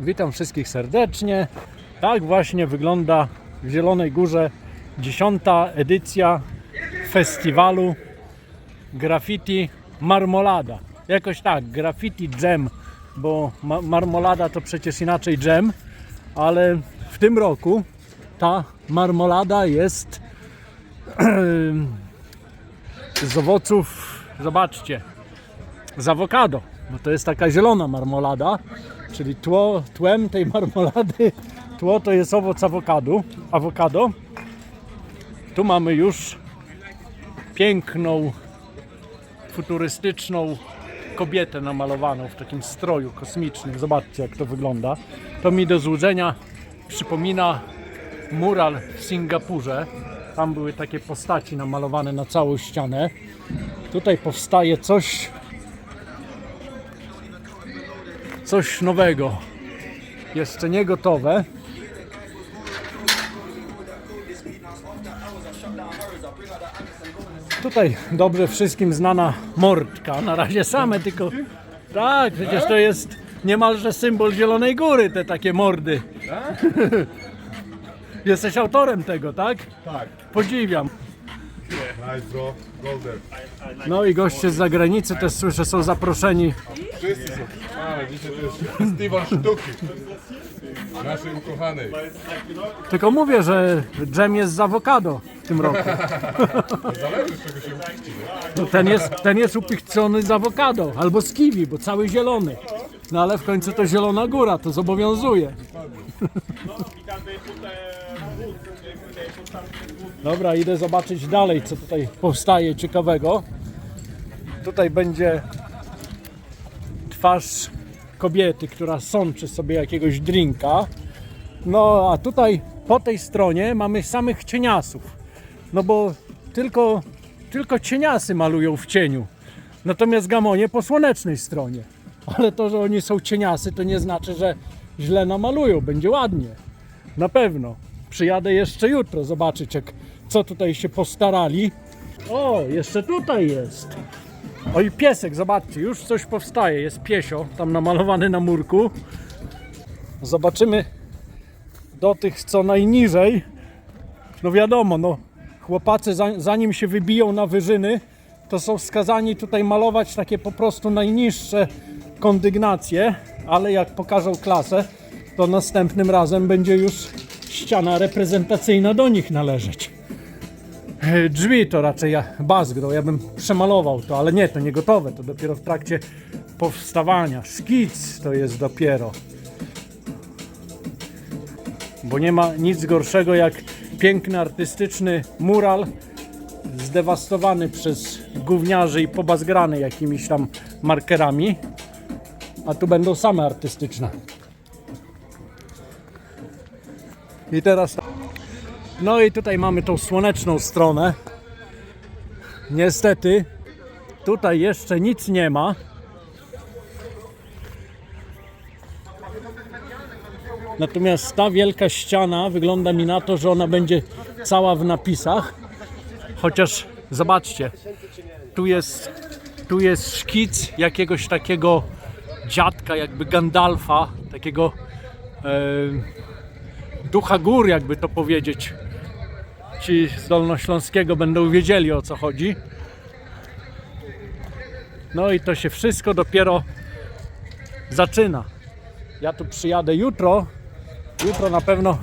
Witam wszystkich serdecznie. Tak właśnie wygląda w Zielonej Górze dziesiąta edycja festiwalu graffiti Marmolada. Jakoś tak, graffiti jam, bo ma- marmolada to przecież inaczej jam, ale w tym roku ta marmolada jest z owoców, zobaczcie, z awokado. No to jest taka zielona marmolada, czyli tło, tłem tej marmolady, tło to jest owoc awokado, awokado. Tu mamy już piękną, futurystyczną kobietę namalowaną w takim stroju kosmicznym. Zobaczcie jak to wygląda. To mi do złudzenia przypomina mural w Singapurze. Tam były takie postaci namalowane na całą ścianę. Tutaj powstaje coś coś nowego. Jeszcze nie gotowe. Tutaj dobrze wszystkim znana mordka. Na razie same tylko. Tak, przecież to jest niemalże symbol Zielonej Góry, te takie mordy. Jesteś autorem tego, tak? Tak. Podziwiam. No i goście z zagranicy też słyszę są zaproszeni. Wszyscy są. Dzisiaj to jest festiwal sztuki. Naszej ukochanej. Tylko mówię, że dżem jest z awokado w tym roku. Zależy z czego się. No ten, jest, ten jest upichcony z awokado albo z kiwi, bo cały zielony. No ale w końcu to zielona góra, to zobowiązuje. Dobra, idę zobaczyć dalej, co tutaj powstaje ciekawego. Tutaj będzie twarz kobiety, która sączy sobie jakiegoś drinka. No a tutaj po tej stronie mamy samych cieniasów. No bo tylko, tylko cieniasy malują w cieniu. Natomiast gamonie po słonecznej stronie. Ale to, że oni są cieniasy, to nie znaczy, że źle namalują. Będzie ładnie. Na pewno. Przyjadę jeszcze jutro zobaczyć, jak, co tutaj się postarali. O, jeszcze tutaj jest. Oj, piesek, zobaczcie, już coś powstaje. Jest piesio, tam namalowany na murku. Zobaczymy do tych, co najniżej. No wiadomo, no chłopacy za- zanim się wybiją na wyżyny, to są skazani tutaj malować takie po prostu najniższe kondygnacje, ale jak pokażą klasę, to następnym razem będzie już ściana reprezentacyjna do nich należeć. E, Drzwi to raczej ja bazgrą, ja bym przemalował to, ale nie, to nie gotowe, to dopiero w trakcie powstawania. Szkic to jest dopiero bo nie ma nic gorszego jak piękny artystyczny mural zdewastowany przez gówniarzy i pobazgrany jakimiś tam markerami, a tu będą same artystyczne. I teraz no i tutaj mamy tą słoneczną stronę. Niestety tutaj jeszcze nic nie ma. Natomiast ta wielka ściana wygląda mi na to, że ona będzie cała w napisach. Chociaż zobaczcie, tu jest, tu jest szkic jakiegoś takiego dziadka, jakby Gandalfa, takiego e, ducha gór, jakby to powiedzieć. Ci z Dolnośląskiego będą wiedzieli o co chodzi. No i to się wszystko dopiero zaczyna. Ja tu przyjadę jutro. Jutro na pewno.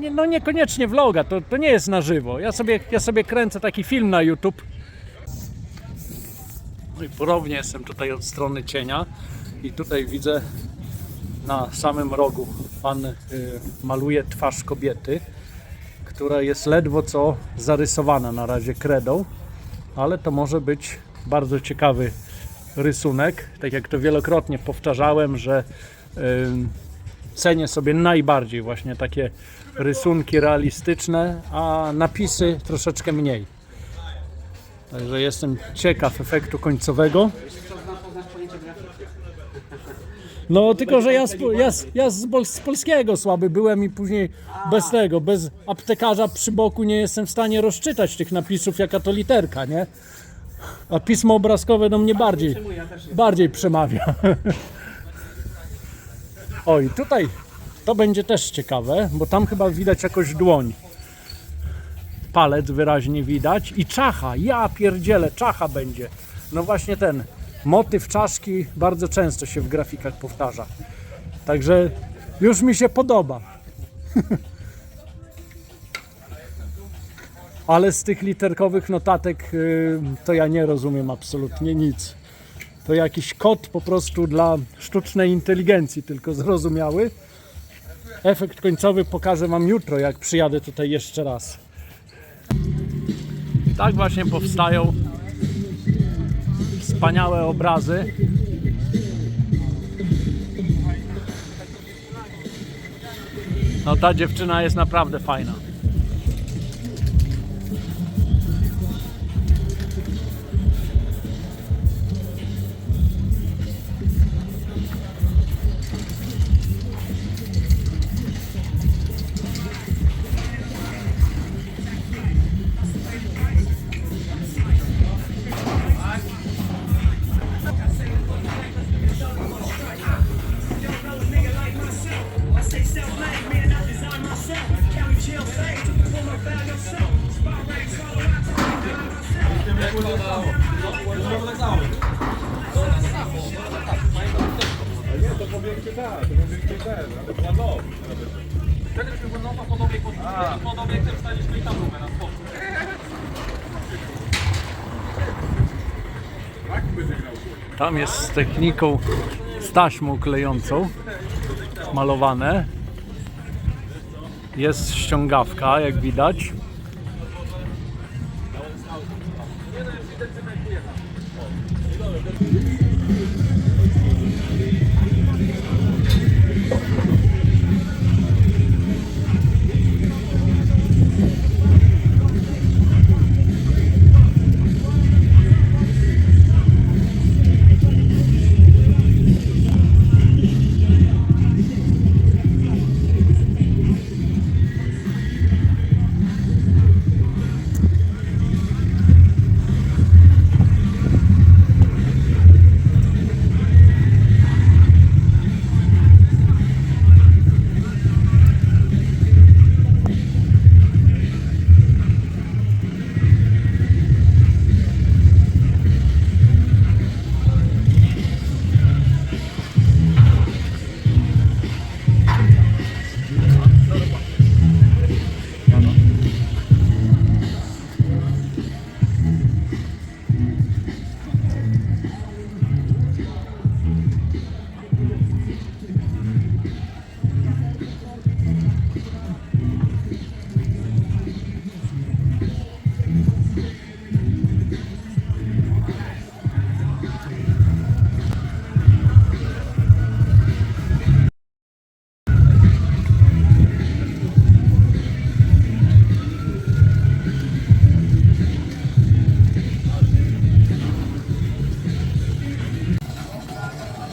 Nie- no niekoniecznie vloga, to, to nie jest na żywo. Ja sobie, ja sobie kręcę taki film na YouTube. No i ponownie jestem tutaj od strony cienia i tutaj widzę na samym rogu pan yy, maluje twarz kobiety, która jest ledwo co zarysowana na razie kredą, ale to może być bardzo ciekawy rysunek. Tak jak to wielokrotnie powtarzałem, że ym, cenię sobie najbardziej właśnie takie rysunki realistyczne, a napisy troszeczkę mniej. Także jestem ciekaw efektu końcowego. No tylko, że ja z, ja, z- ja z, pol- z polskiego słaby byłem i później bez tego, bez aptekarza przy boku nie jestem w stanie rozczytać tych napisów jaka to literka, nie? A pismo obrazkowe do mnie bardziej, bardziej przemawia. O i tutaj to będzie też ciekawe, bo tam chyba widać jakoś dłoń. Palec wyraźnie widać i czacha, ja pierdzielę, czacha będzie. No właśnie ten motyw czaszki bardzo często się w grafikach powtarza. Także już mi się podoba. Ale z tych literkowych notatek y, to ja nie rozumiem absolutnie nic. To jakiś kod po prostu dla sztucznej inteligencji tylko zrozumiały. Efekt końcowy pokażę Wam jutro, jak przyjadę tutaj jeszcze raz. Tak właśnie powstają wspaniałe obrazy. No ta dziewczyna jest naprawdę fajna. Tam jest z techniką, z taśmą klejącą malowane. Jest ściągawka, jak widać.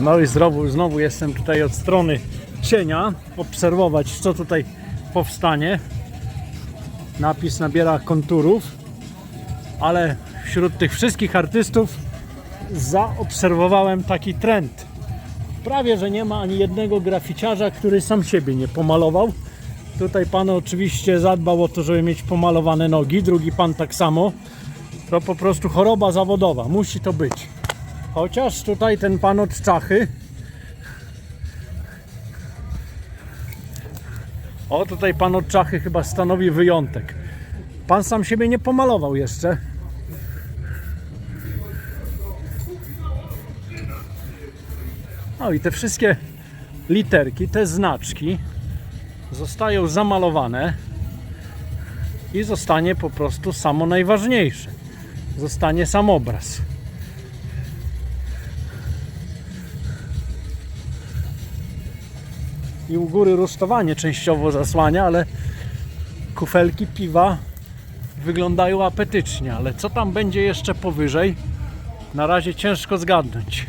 No i znowu, znowu jestem tutaj od strony cienia, obserwować co tutaj powstanie. Napis nabiera konturów, ale wśród tych wszystkich artystów zaobserwowałem taki trend. Prawie, że nie ma ani jednego graficiarza, który sam siebie nie pomalował. Tutaj pan oczywiście zadbał o to, żeby mieć pomalowane nogi, drugi pan tak samo. To po prostu choroba zawodowa, musi to być. Chociaż tutaj ten pan od Czachy. O, tutaj pan od Czachy chyba stanowi wyjątek. Pan sam siebie nie pomalował jeszcze. No i te wszystkie literki, te znaczki zostają zamalowane i zostanie po prostu samo najważniejsze. Zostanie sam obraz. I u góry rusztowanie częściowo zasłania, ale kufelki piwa wyglądają apetycznie, ale co tam będzie jeszcze powyżej? Na razie ciężko zgadnąć.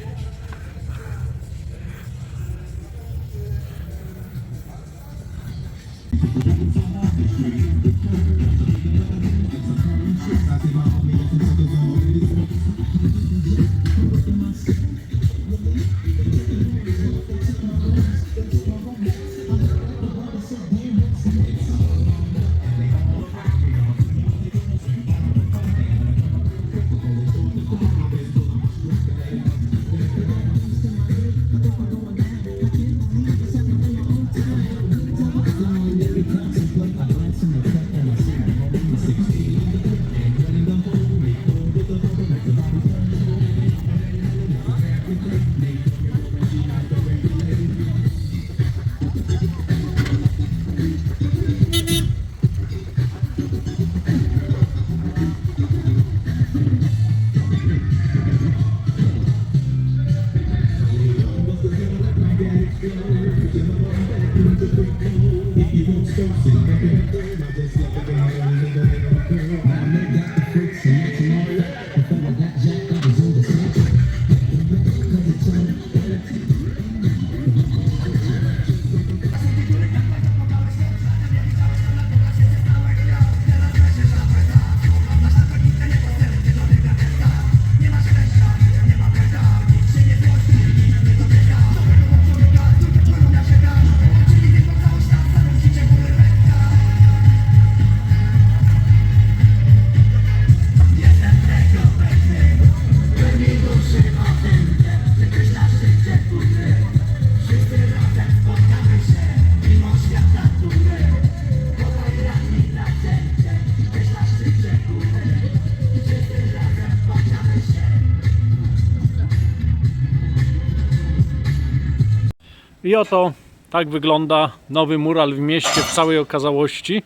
I oto tak wygląda nowy mural w mieście w całej okazałości.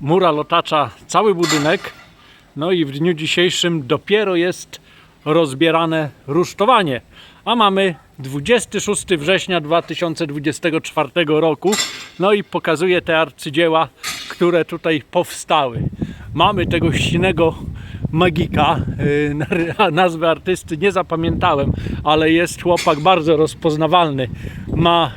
Mural otacza cały budynek. No i w dniu dzisiejszym dopiero jest rozbierane rusztowanie. A mamy 26 września 2024 roku. No i pokazuję te arcydzieła, które tutaj powstały. Mamy tego ścinego magika. Na- Nazwy artysty nie zapamiętałem, ale jest chłopak bardzo rozpoznawalny. Ma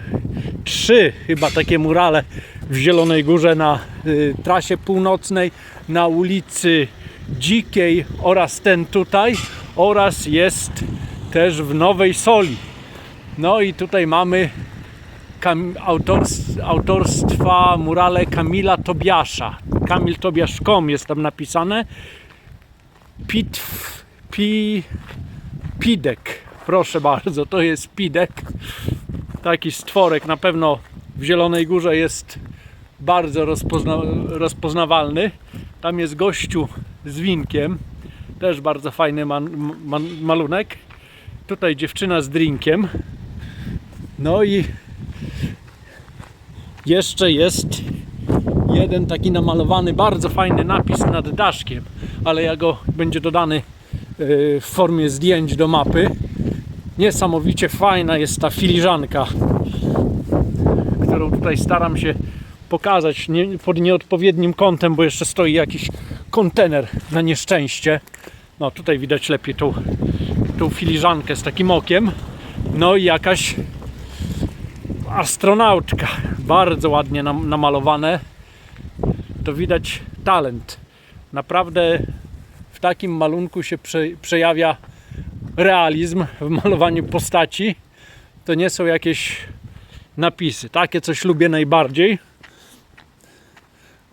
trzy chyba takie murale w Zielonej Górze na y, trasie północnej, na ulicy Dzikiej oraz ten tutaj oraz jest też w Nowej Soli. No i tutaj mamy kam, autors, autorstwa murale Kamila Tobiasza. Kamil Tobiasz.com jest tam napisane. Pit, pi, Pidek. Proszę bardzo, to jest Pidek. Taki stworek na pewno w Zielonej Górze jest bardzo rozpozna, rozpoznawalny. Tam jest gościu z winkiem. Też bardzo fajny malunek. Tutaj dziewczyna z drinkiem. No i jeszcze jest jeden taki namalowany, bardzo fajny napis nad daszkiem, ale ja go będzie dodany yy, w formie zdjęć do mapy. Niesamowicie fajna jest ta filiżanka, którą tutaj staram się pokazać nie, pod nieodpowiednim kątem, bo jeszcze stoi jakiś kontener na nieszczęście. No tutaj widać lepiej tą, tą filiżankę z takim okiem. No i jakaś astronautka. Bardzo ładnie nam, namalowane. To widać talent. Naprawdę w takim malunku się prze, przejawia realizm w malowaniu postaci. To nie są jakieś napisy. Takie coś lubię najbardziej.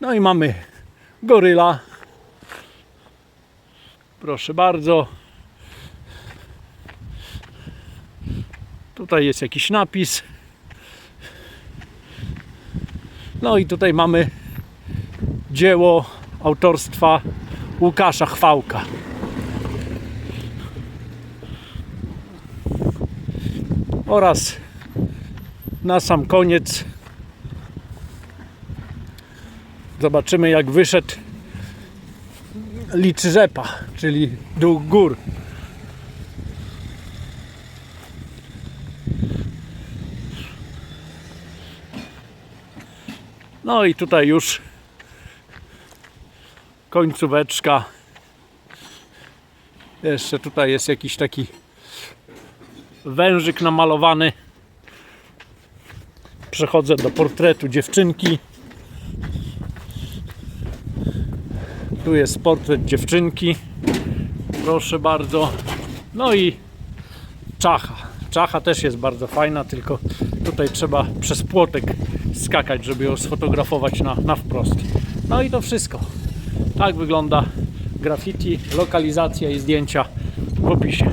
No i mamy goryla. Proszę bardzo. Tutaj jest jakiś napis. No i tutaj mamy dzieło autorstwa Łukasza Chwałka. Oraz na sam koniec zobaczymy jak wyszedł licz rzepa, czyli dół gór. No i tutaj już końcóweczka. Jeszcze tutaj jest jakiś taki wężyk namalowany. Przechodzę do portretu dziewczynki. Tu jest portret dziewczynki. Proszę bardzo. No i czacha. Czacha też jest bardzo fajna, tylko tutaj trzeba przez płotek skakać, żeby ją sfotografować na, na wprost. No i to wszystko. Tak wygląda graffiti, lokalizacja i zdjęcia w opisie.